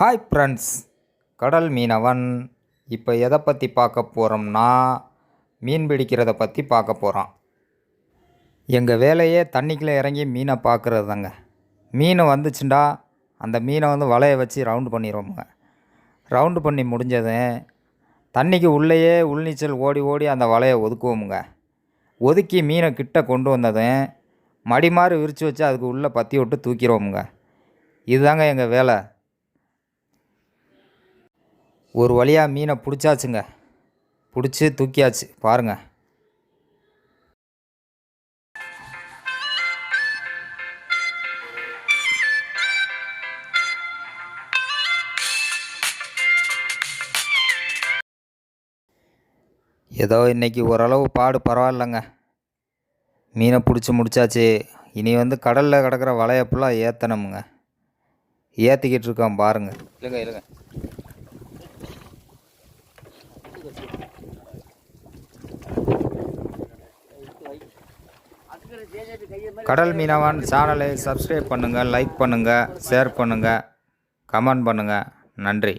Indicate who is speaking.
Speaker 1: Hi friends கடல் மீனவன். இப்போ எதை பற்றி பார்க்க போகிறோம்னா மீன் பிடிக்கிறத பற்றி பார்க்க போகிறோம் எங்கள் வேலையே தண்ணிக்குள்ளே இறங்கி மீனை பார்க்குறது தாங்க மீன் வந்துச்சுண்டா அந்த மீனை வந்து வலையை வச்சு ரவுண்டு பண்ணிடுவோமுங்க ரவுண்டு பண்ணி முடிஞ்சதும் தண்ணிக்கு உள்ளேயே உள்நீச்சல் ஓடி ஓடி அந்த வலையை ஒதுக்குவோமுங்க. ஒதுக்கி மீனை கிட்ட கொண்டு வந்ததும் மடி மாதிரி விரித்து வச்சு அதுக்கு உள்ளே பற்றி விட்டு தூக்கிடுவோமுங்க இதுதாங்க எங்கள் வேலை. ஒரு வழியாக மீனை பிடிச்சாச்சுங்க. பிடிச்சி தூக்கியாச்சு. பாருங்க. ஏதோ இன்னைக்கு ஓரளவு பாடு பரவாயில்லைங்க. மீனை பிடிச்சி முடிச்சாச்சு. இனி வந்து கடலில் கிடக்கிற வலையை ஏற்றணுமுங்க ஏற்றிக்கிட்டு இருக்கோம் பாருங்க. இல்லைங்க இல்லைங்க கடல் மீனவன் சேனலை சப்ஸ்கிரைப் பண்ணுங்கள் லைக் பண்ணுங்கள் ஷேர் பண்ணுங்கள் கமெண்ட் பண்ணுங்கள் நன்றி.